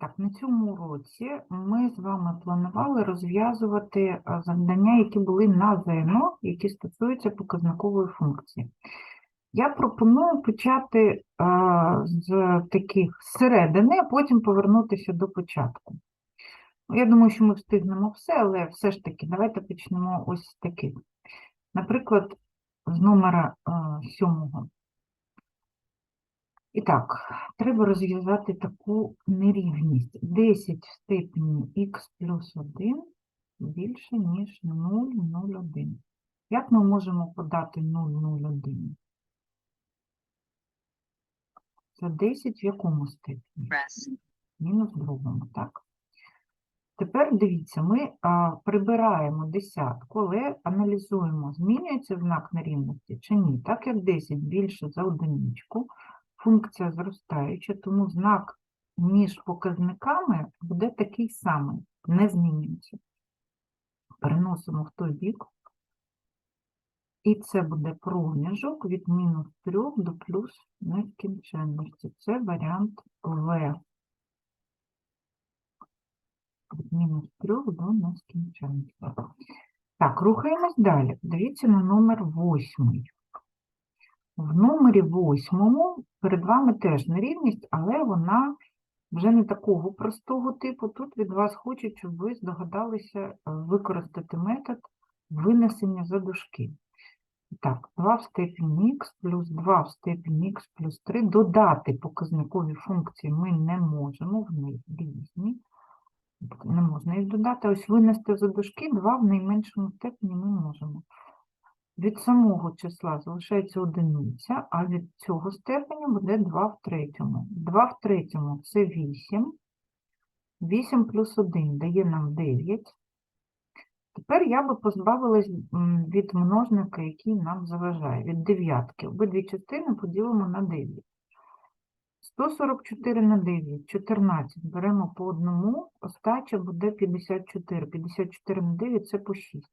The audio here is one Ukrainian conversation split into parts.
Так, на цьому уроці ми з вами планували розв'язувати е, завдання, які були на ЗНО, які стосуються показникової функції. Я пропоную почати е, з таких середини, а потім повернутися до початку. Ну, Я думаю, що ми встигнемо все, але все ж таки давайте почнемо ось з таких. Наприклад, з номера е, сьомого. І так, треба розв'язати таку нерівність. 10 в степені х плюс 1 більше, ніж 0,01. Як ми можемо подати 0,01? Це 10 в якому степені? Мінус в другому, так? Тепер дивіться, ми а, прибираємо десятку, але аналізуємо, змінюється знак нерівності чи ні. Так як 10 більше за одиничку, функція зростаюча, тому знак між показниками буде такий самий, не змінюється. Переносимо в той бік. І це буде проміжок від мінус 3 до плюс нескінченності. Це варіант В. Від мінус 3 до нескінченності. Так, рухаємось далі. Дивіться на номер 8. В номері 8 перед вами теж нерівність, але вона вже не такого простого типу. Тут від вас хочуть, щоб ви здогадалися е, використати метод винесення за дужки. Так, 2 в степені х плюс 2 в степені х плюс 3. Додати показникові функції ми не можемо, вони різні. Не можна їх додати. Ось винести за дужки 2 в найменшому степені ми можемо. Від самого числа залишається одиниця, а від цього степеня буде 2 в третьому. 2 в третьому – це 8. 8 плюс 1 дає нам 9. Тепер я би позбавилась від множника, який нам заважає, від дев'ятки. Обидві частини поділимо на 9. 144 на 9, 14. Беремо по одному, остача буде 54. 54 на 9 – це по 6.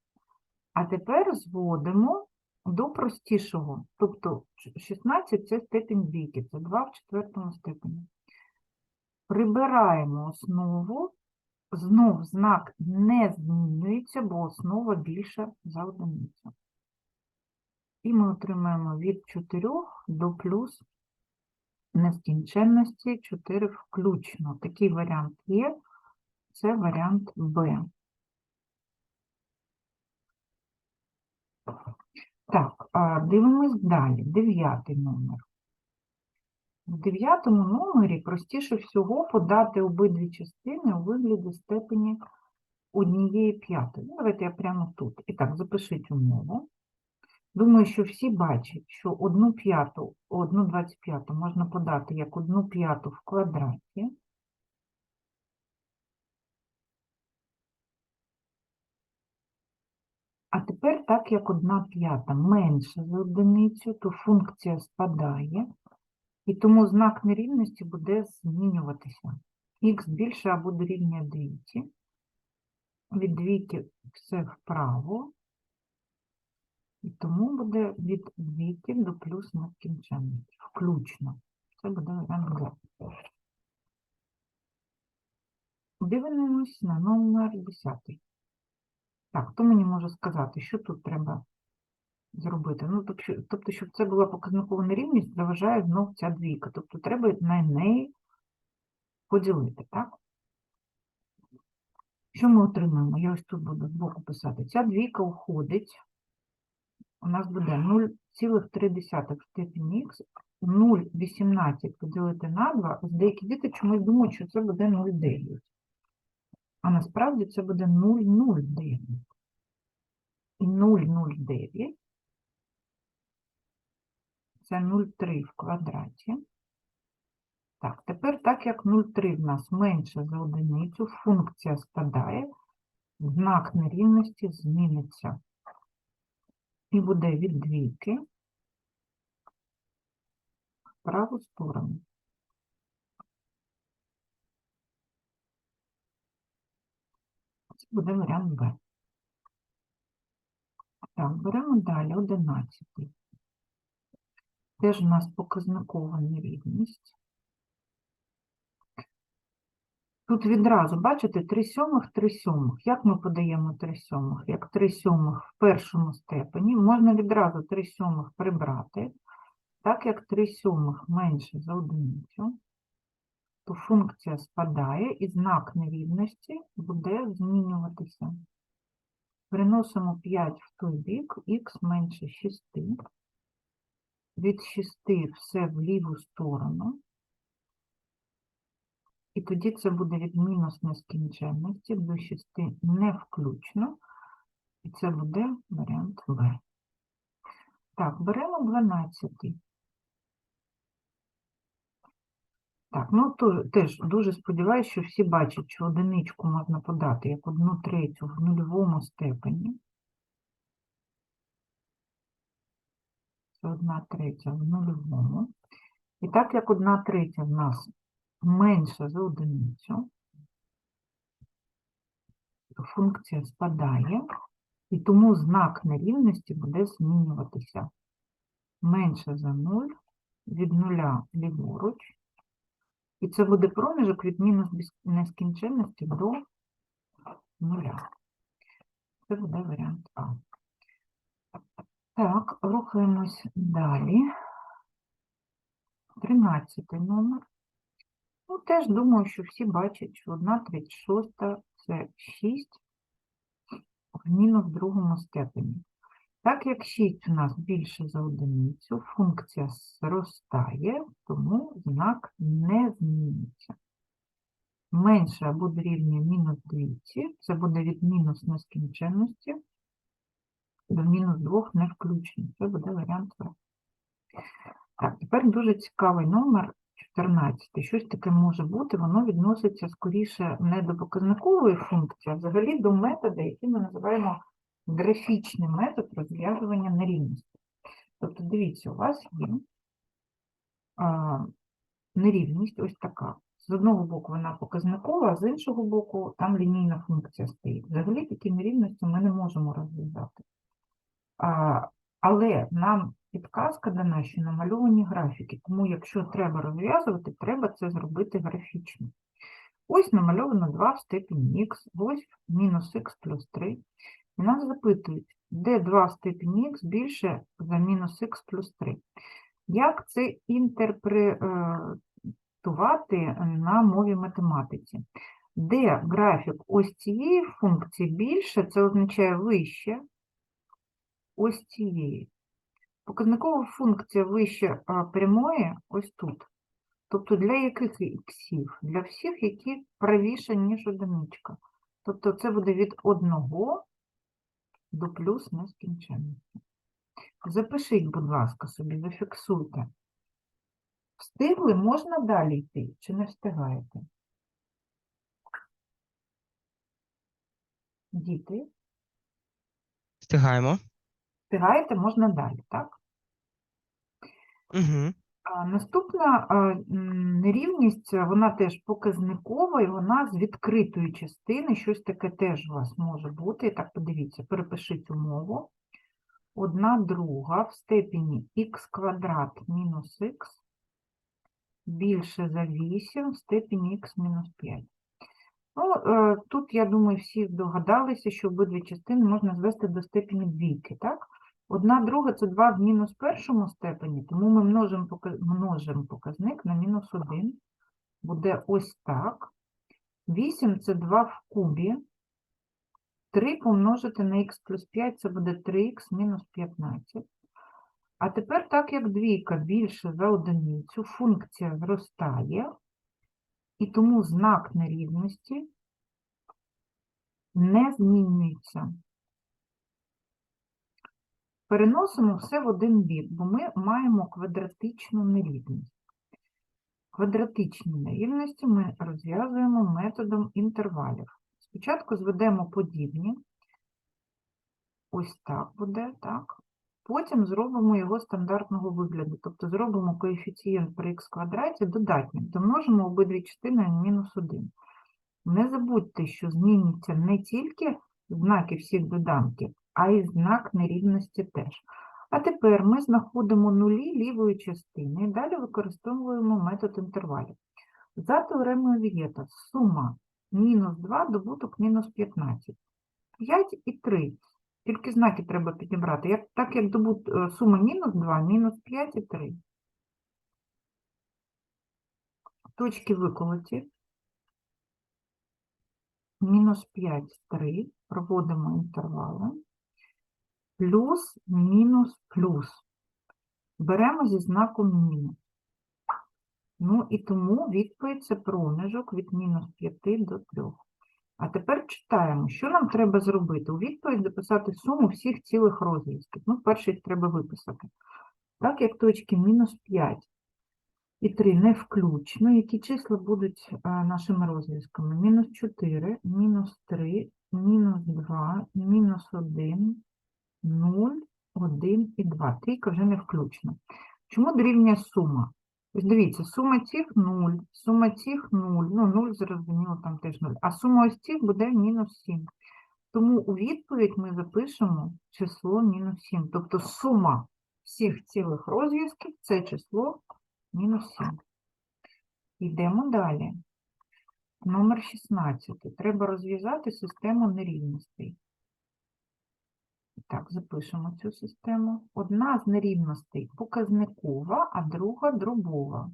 А тепер зводимо до простішого. Тобто 16 – це степінь двійки, це 2 в четвертому степені. Прибираємо основу, знов знак не змінюється, бо основа більша за одиницю. І ми отримаємо від 4 до плюс нескінченності 4 включно. Такий варіант є, це варіант Б. Так, дивимось далі. Дев'ятий номер. В дев'ятому номері простіше всього подати обидві частини у вигляді степені однієї п'ятої. Ну, Давайте я прямо тут. І так, запишіть умову. Думаю, що всі бачать, що одну п'яту, одну двадцять п'яту можна подати як одну п'яту в квадраті. А тепер, так як одна п'ята менша за одиницю, то функція спадає, і тому знак нерівності буде змінюватися. Х більше або дорівнює двійці. Від двійки все вправо, і тому буде від двійки до плюс нескінченності, включно. Це буде варіант Дивимось на номер 10. Так, хто мені може сказати, що тут треба зробити? Ну, тобто, щоб це була показникова нерівність, заважає знов ця двійка. Тобто треба на неї поділити, так? Що ми отримаємо? Я ось тут буду збоку писати. Ця двійка уходить. У нас буде 0,3 в степені х, 0,18 поділити на 2. Деякі діти чомусь думають, що це буде 0,9. А насправді це буде 0,09. І 0,09 це 0,3 в квадраті. Так, тепер так як 0,3 в нас менше за одиницю, функція спадає, знак нерівності зміниться. І буде від двійки в праву сторону. Це буде варіант Б. Так, беремо далі 11. Теж у нас показникова нерівність. Тут відразу, бачите, 3 сьомих, 3 сьомих. Як ми подаємо 3 сьомих? Як 3 сьомих в першому степені, можна відразу 3 сьомих прибрати. Так як 3 сьомих менше за одиницю, то функція спадає і знак нерівності буде змінюватися. Переносимо 5 в той бік, х менше 6. Від 6 все в ліву сторону. І тоді це буде від мінус нескінченності до 6 не включно. І це буде варіант В. Так, беремо 12. Так, ну то, теж дуже сподіваюся, що всі бачать, що одиничку можна подати як одну третю в нульовому степені. Це одна третя в нульовому. І так як одна третя в нас менша за одиницю, функція спадає, і тому знак нерівності буде змінюватися. Менше за 0, від нуля ліворуч, і це буде проміжок від мінус нескінченності до нуля. Це буде варіант А. Так, рухаємось далі. 13 номер. Ну, теж думаю, що всі бачать, що 1 36 це 6 в мінус другому степені. Так як 6 у нас більше за одиницю, функція зростає, тому знак не зміниться. Менше або дорівнює мінус 200, це буде від мінус нескінченності до мінус 2 не включно. Це буде варіант В. Так, тепер дуже цікавий номер 14. Щось таке може бути, воно відноситься скоріше не до показникової функції, а взагалі до методу, який ми називаємо графічний метод розв'язування нерівності. Тобто, дивіться, у вас є а, нерівність ось така. З одного боку вона показникова, а з іншого боку там лінійна функція стоїть. Взагалі такі нерівності ми не можемо розв'язати. Але нам підказка дана, що намальовані графіки, тому якщо треба розв'язувати, треба це зробити графічно. Ось намальовано 2 в степені х, ось мінус х плюс 3. І нас запитують, де 2 в степені х більше за мінус х плюс 3. Як це інтерпретувати на мові математиці? Де графік ось цієї функції більше, це означає вище ось цієї. Показникова функція вище прямої ось тут. Тобто для яких іксів? Для всіх, які правіше, ніж одиничка. Тобто це буде від 1 до плюс нескінченності. Запишіть, будь ласка, собі, зафіксуйте. Встигли, можна далі йти, чи не встигаєте? Діти, Встигаємо. встигаєте, можна далі, так? Угу. Наступна нерівність, вона теж показникова, і вона з відкритої частини, щось таке теж у вас може бути. Так, подивіться, перепишіть умову. Одна друга в степені х квадрат мінус х більше за 8 в степені х мінус 5. Ну, е, тут, я думаю, всі здогадалися, що обидві частини можна звести до степені двійки, так? Одна друга – це 2 в мінус першому степені, тому ми множимо, множимо показник на мінус 1. Буде ось так. 8 – це 2 в кубі. 3 помножити на х плюс 5 – це буде 3х мінус 15. А тепер, так як двійка більше за одиницю, функція зростає, і тому знак нерівності не змінюється. Переносимо все в один бік, бо ми маємо квадратичну нерівність. Квадратичні нерівності ми розв'язуємо методом інтервалів. Спочатку зведемо подібні. Ось так буде, так. Потім зробимо його стандартного вигляду, тобто зробимо коефіцієнт при х квадраті додатнім, домножимо обидві частини на мінус 1. Не забудьте, що змінюються не тільки знаки всіх доданків, а й знак нерівності теж. А тепер ми знаходимо нулі лівої частини і далі використовуємо метод інтервалів. За теоремою Вієта сума мінус 2, добуток мінус 15. 5 і 3. Тільки знаки треба підібрати. Як, так як добут, е, сума мінус 2, мінус 5 і 3. Точки виколоті. Мінус 5, 3. Проводимо інтервали. Плюс, мінус, плюс. Беремо зі знаком мінус. Ну і тому відповідь це проміжок від мінус 5 до 3. А тепер читаємо, що нам треба зробити. У відповідь записати суму всіх цілих розв'язків. Ну, перше треба виписати. Так як точки мінус 5 і 3 не включно, які числа будуть е, нашими розв'язками? Мінус 4, мінус 3, мінус 2, мінус 1, 0, 1 і 2. Трійка вже не включно. Чому дорівнює сума? Ось дивіться, сума цих 0, сума цих 0, ну 0, зрозуміло, там теж 0, а сума ось цих буде мінус 7. Тому у відповідь ми запишемо число мінус 7. Тобто сума всіх цілих розв'язків – це число мінус 7. Йдемо далі. Номер 16. Треба розв'язати систему нерівностей. Так, запишемо цю систему. Одна з нерівностей показникова, а друга дробова.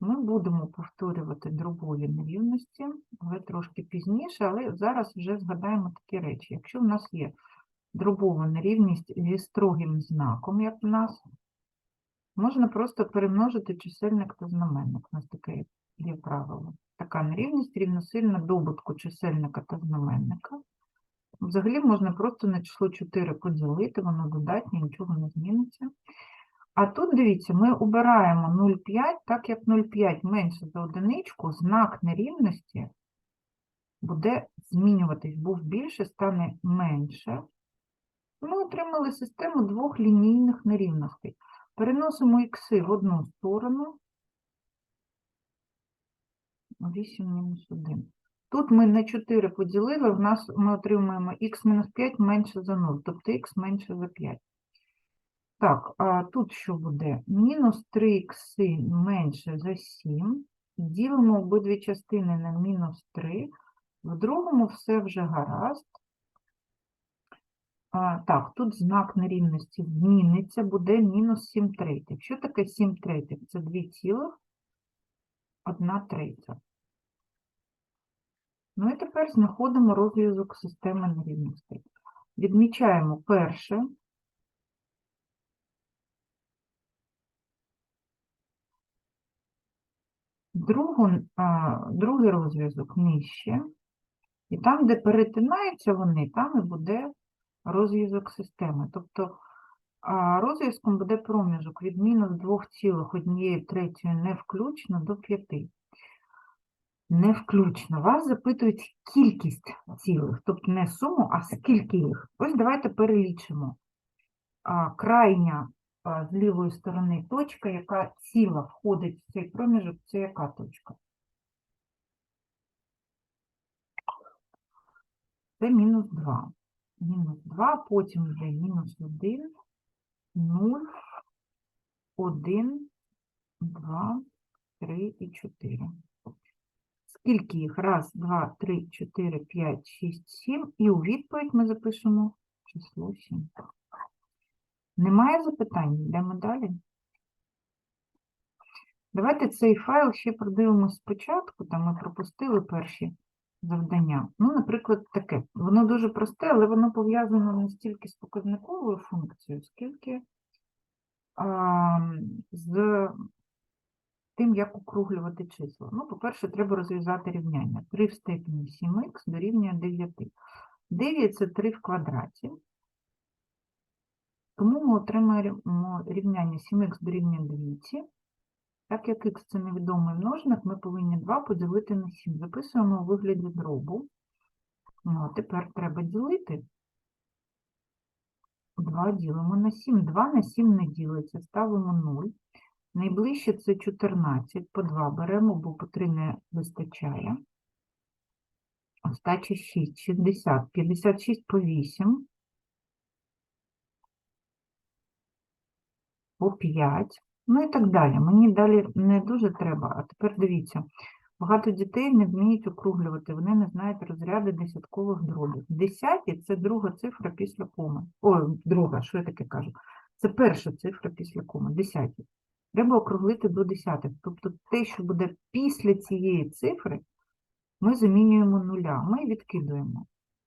Ми будемо повторювати дробові нерівності, але трошки пізніше, але зараз вже згадаємо такі речі. Якщо в нас є дробова нерівність зі строгим знаком, як в нас, можна просто перемножити чисельник та знаменник. У нас таке є правило. Така нерівність рівносильна добутку чисельника та знаменника. Взагалі можна просто на число 4 поділити, воно додатнє, нічого не зміниться. А тут, дивіться, ми обираємо 0,5, так як 0,5 менше за одиничку, знак нерівності буде змінюватись, був більше, стане менше. Ми отримали систему двох лінійних нерівностей. Переносимо ікси в одну сторону. 8 мінус 1. Тут ми на 4 поділили, в нас ми отримуємо х-5 менше за 0, тобто х менше за 5. Так, а тут що буде? Мінус 3х менше за 7. Ділимо обидві частини на мінус 3. В другому все вже гаразд. А, так, тут знак нерівності зміниться, буде мінус 7 третіх. Що таке 7 третіх? Це 2 цілих, 1 третя. Ну і тепер знаходимо розв'язок системи нерівностей. Відмічаємо перше. Другу, а, другий розв'язок нижче. І там, де перетинаються вони, там і буде розв'язок системи. Тобто розв'язком буде проміжок від мінус 2,1 третьої не включно до 5 не включно. Вас запитують кількість цілих, тобто не суму, а скільки їх. Ось давайте перелічимо. Крайня з лівої сторони точка, яка ціла входить в цей проміжок, це яка точка? Це мінус 2. Мінус 2, потім вже мінус 1, 0, 1, 2, 3 і 4. Скільки їх? Раз, два, три, чотири, п'ять, шість, сім. І у відповідь ми запишемо число 7. Немає запитань? Йдемо далі. Давайте цей файл ще продивимось спочатку, там ми пропустили перші завдання. Ну, наприклад, таке. Воно дуже просте, але воно пов'язано не стільки з показниковою функцією, скільки а, з тим, як округлювати числа. Ну, по-перше, треба розв'язати рівняння. 3 в степені 7х дорівнює 9. 9 – це 3 в квадраті. Тому ми отримаємо рівняння 7х дорівнює 2. Так як х це невідомий множник, ми повинні 2 поділити на 7. Записуємо у вигляді дробу. Ну, а тепер треба ділити. 2 ділимо на 7. 2 на 7 не ділиться, ставимо 0. Найближче це 14, по 2 беремо, бо по 3 не вистачає. Остача 6, 60, 56 по 8, по 5, Ну і так далі. Мені далі не дуже треба. А тепер дивіться. Багато дітей не вміють округлювати, вони не знають розряди десяткових дробів. Десяті це друга цифра після коми. Ой, друга, що я таке кажу? Це перша цифра після коми, десяті. Треба округлити до десятих. Тобто те, що буде після цієї цифри, ми замінюємо нуля, ми відкидуємо.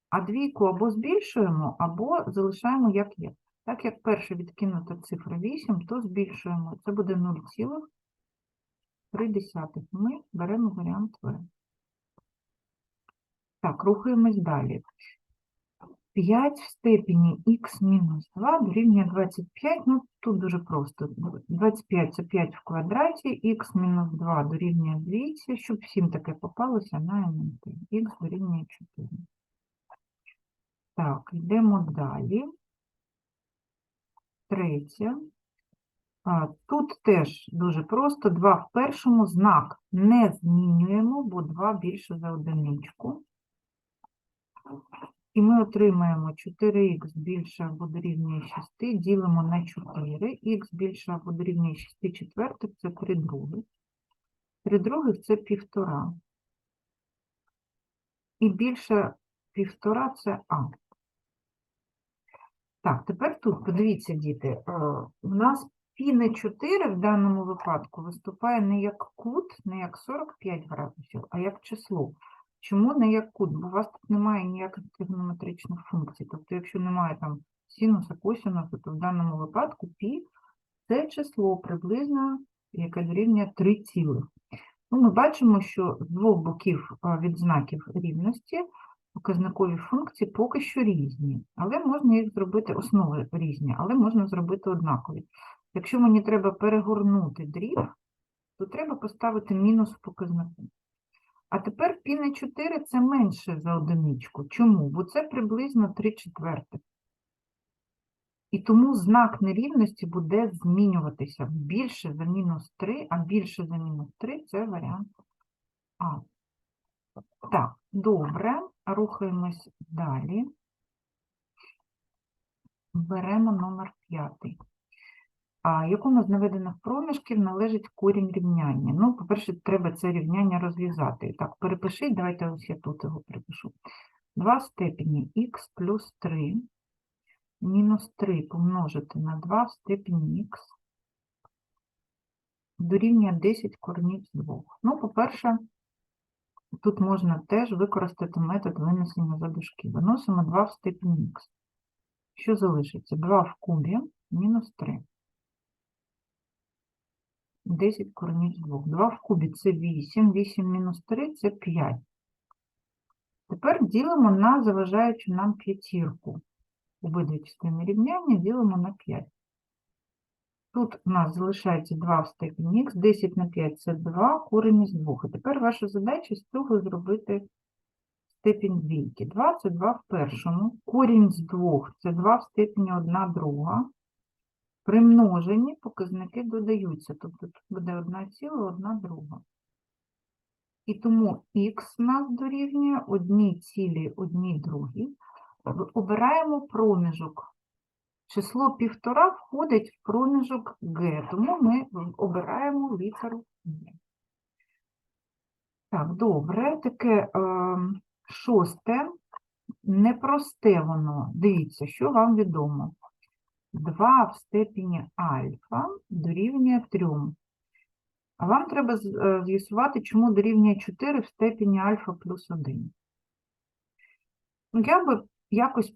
А двійку або збільшуємо, або залишаємо як є. Так як перша відкинута цифра 8, то збільшуємо. Це буде 0,3. Ми беремо варіант В. Так, рухаємось далі. 5 в степені х мінус 2 дорівнює 25. Ну, тут дуже просто. 25 – це 5 в квадраті, х мінус 2 дорівнює 200, щоб всім таке попалося на МНТ. х дорівнює 4. Так, йдемо далі. Третє. Тут теж дуже просто. 2 в першому знак не змінюємо, бо 2 більше за одиничку. І ми отримаємо 4х більше або дорівнює 6, ділимо на 4, х більше або дорівнює 6 четвертих, це 3 других. 3 других – це півтора. І більше півтора – це а. Так, тепер тут, подивіться, діти, е, у нас пі не 4 в даному випадку виступає не як кут, не як 45 градусів, а як число. Чому не як кут? Бо у вас тут немає ніяких тригонометричних функцій. Тобто, якщо немає там синуса, косинуса, то в даному випадку пі це число приблизно, яке дорівнює 3 цілих. Ну, ми бачимо, що з двох боків від знаків рівності показникові функції поки що різні, але можна їх зробити, основи різні, але можна зробити однакові. Якщо мені треба перегорнути дріб, то треба поставити мінус в показнику. А тепер пі на 4 це менше за одиничку. Чому? Бо це приблизно 3 четвертих. І тому знак нерівності буде змінюватися більше за мінус 3, а більше за мінус 3 це варіант А. Так, добре, рухаємось далі. Беремо номер 5. Якому з наведених проміжків належить корінь рівняння? Ну, по-перше, треба це рівняння розв'язати. Так, перепишіть, давайте ось я тут його перепишу. 2 в степені х плюс 3 мінус 3 помножити на 2 в степені х дорівнює 10 коренів з 2. Ну, по-перше, тут можна теж використати метод винесення за дужки. Виносимо 2 в степені х. Що залишиться? 2 в кубі мінус 3. 10 коренів з 2. 2 в кубі це 8, 8 мінус 3 це 5. Тепер ділимо на заважаючу нам п'ятірку. Обидві частини рівняння ділимо на 5. Тут у нас залишається 2 в степені х, 10 на 5 це 2, корінь із 2. І тепер ваша задача з цього зробити степінь двійки. 2 це 2 в першому, корінь з 2 це 2 в степені 1 друга. При множенні показники додаються, тобто тут буде 1 ціла, 1 друга. І тому х нас дорівнює 1 цілі, 1 другій. Обираємо проміжок. Число півтора входить в проміжок Г, тому ми обираємо літеру Г. Так, добре, таке е, шосте, непросте воно. Дивіться, що вам відомо. 2 в степені альфа дорівнює 3. А вам треба е, з'ясувати, чому дорівнює 4 в степені альфа плюс 1. Ну, я би якось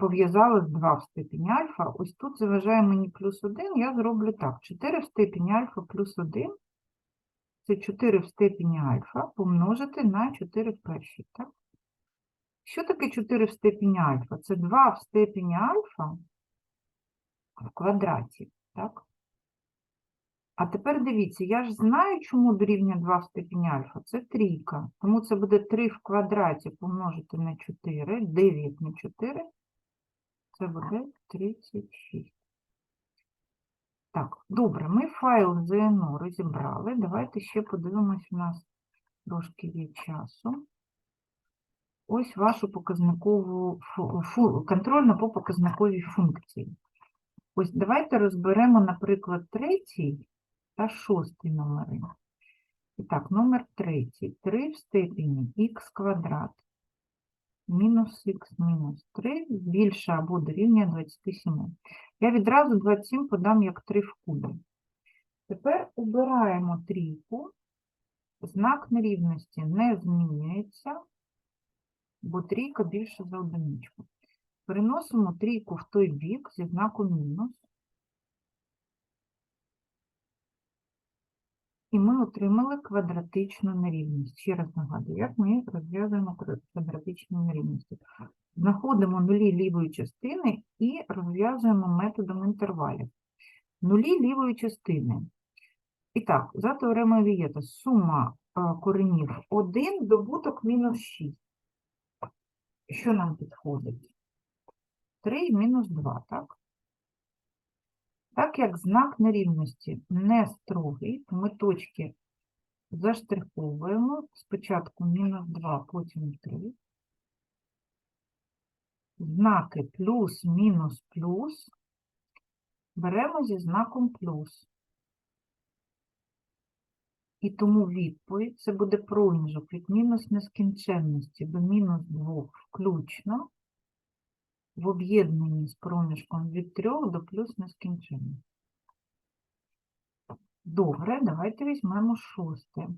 пов'язала з 2 в степені альфа. Ось тут заважає мені плюс 1, я зроблю так. 4 в степені альфа плюс 1 – це 4 в степені альфа помножити на 4 в першій. Так? Що таке 4 в степені альфа? Це 2 в степені альфа в квадраті. Так? А тепер дивіться, я ж знаю, чому дорівнює 2 в степені альфа. Це трійка. Тому це буде 3 в квадраті помножити на 4, 9 на 4. Це буде 36. Так, добре, ми файл ЗНО розібрали. Давайте ще подивимось, у нас трошки є часу. Ось вашу показникову контрольну по показниковій функції. Ось давайте розберемо, наприклад, третій та шостий номери. І так, номер третій. 3 в степені х квадрат мінус х мінус 3 більше або дорівнює 27. Я відразу 27 подам як 3 в кубі. Тепер убираємо трійку. Знак нерівності не змінюється, бо трійка більше за одиничку. Переносимо трійку в той бік зі знаком мінус. І ми отримали квадратичну нерівність. Ще раз нагадую, як ми розв'язуємо квад- квадратичні нерівності. Знаходимо нулі лівої частини і розв'язуємо методом інтервалів. Нулі лівої частини. І так, за теоремою Вієта сума е, коренів 1, добуток мінус 6. Що нам підходить? 3 і мінус 2, так? Так як знак нерівності не строгий, то ми точки заштриховуємо. Спочатку мінус 2, потім 3. Знаки плюс, мінус, плюс беремо зі знаком плюс. І тому відповідь це буде проміжок від мінус нескінченності до мінус 2 включно в об'єднанні з проміжком від 3 до плюс нескінченності. Добре, давайте візьмемо шосте.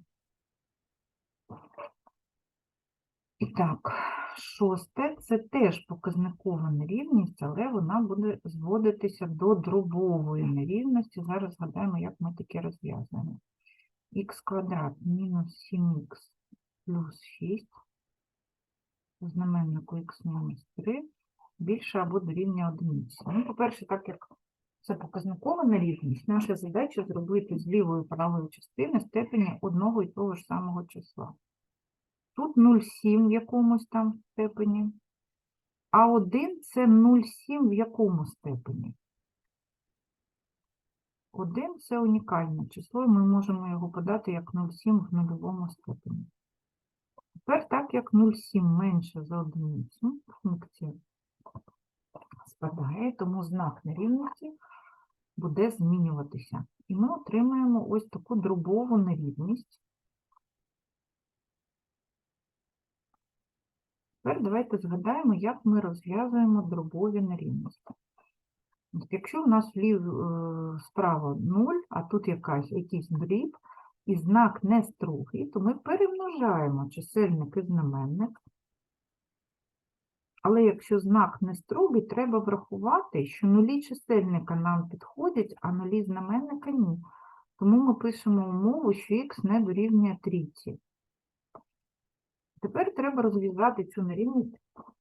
І так, шосте це теж показникова нерівність, але вона буде зводитися до дробової нерівності. Зараз згадаємо, як ми таке розв'язуємо. х квадрат мінус 7х плюс 6 у знаменнику х мінус 3 більше або дорівнює одиниці. Ну, по-перше, так як це показникова нерівність, наша задача зробити з лівої правої частини степені одного і того ж самого числа. Тут 0,7 в якомусь там степені, а 1 це 0,7 в якому степені? 1 це унікальне число, і ми можемо його подати як 0,7 в нульовому степені. Тепер, так як 0,7 менше за одиницю, функція спадає, тому знак нерівності буде змінюватися. І ми отримаємо ось таку дробову нерівність. Тепер давайте згадаємо, як ми розв'язуємо дробові нерівності. Якщо у нас влів, е, справа 0, а тут якась, якийсь дріб, і знак не строгий, то ми перемножаємо чисельник і знаменник. Але якщо знак не строгий, треба врахувати, що нулі чисельника нам підходять, а нулі знаменника ні. Тому ми пишемо умову, що х не дорівнює трійці. Тепер треба розв'язати цю нерівність.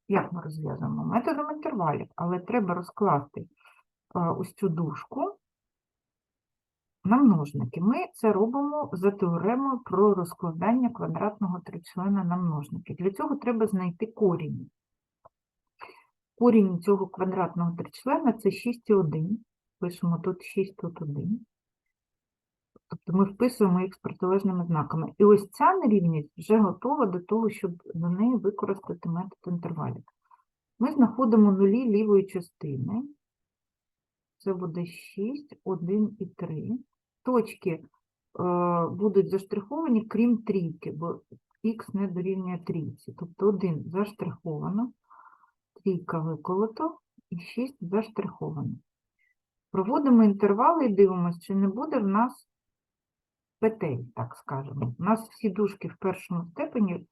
Як ми розв'язуємо? Методом інтервалів, але треба розкласти ось цю дужку на множники. Ми це робимо за теоремою про розкладання квадратного тричлена на множники. Для цього треба знайти корінь. Корінь цього квадратного тричлена це 6,1. Пишемо тут 6, тут 1. Тобто ми вписуємо їх з протилежними знаками. І ось ця нерівність вже готова до того, щоб до неї використати метод інтервалів. Ми знаходимо нулі лівої частини. Це буде 6, 1 і 3. Точки е, будуть заштриховані, крім трійки, бо х не дорівнює трійці. Тобто 1 заштриховано, трійка виколото і 6 заштриховано. Проводимо інтервали і дивимося, чи не буде в нас петель, так скажемо. У нас всі дужки в першому степені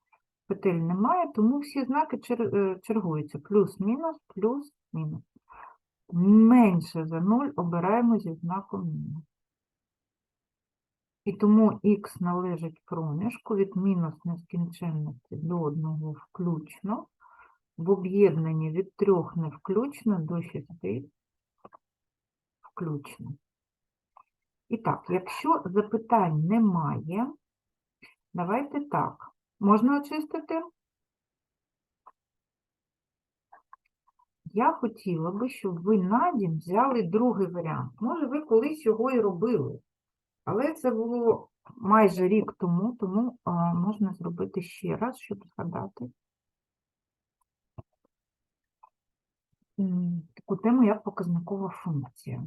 петель немає, тому всі знаки е, чергуються. Плюс-мінус, плюс-мінус. Менше за 0 обираємо зі знаком мінус. І тому х належить проміжку від мінус нескінченності до 1 включно, в об'єднанні від 3 не включно до 6 включно. І так, якщо запитань немає, давайте так. Можна очистити? Я хотіла би, щоб ви на дім взяли другий варіант. Може, ви колись його і робили, але це було майже рік тому, тому можна зробити ще раз, щоб згадати. Таку тему, як показникова функція.